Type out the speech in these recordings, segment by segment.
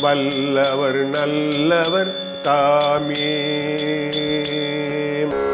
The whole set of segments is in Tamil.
வல்லவர் நல்லவர் தாமே.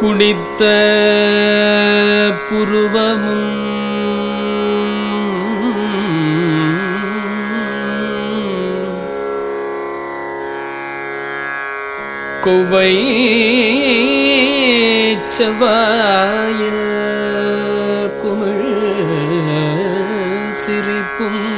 குடித்த புருவமும் கொவை செவ்வாயில் குமிழ் சிரிப்பும்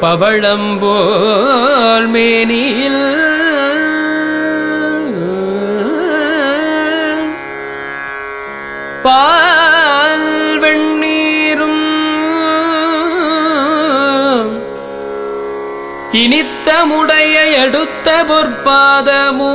பவளம்போல் மேனியில். பால் வெண்ணீரும் இனித்தமுடைய எடுத்த பொற்பாதமோ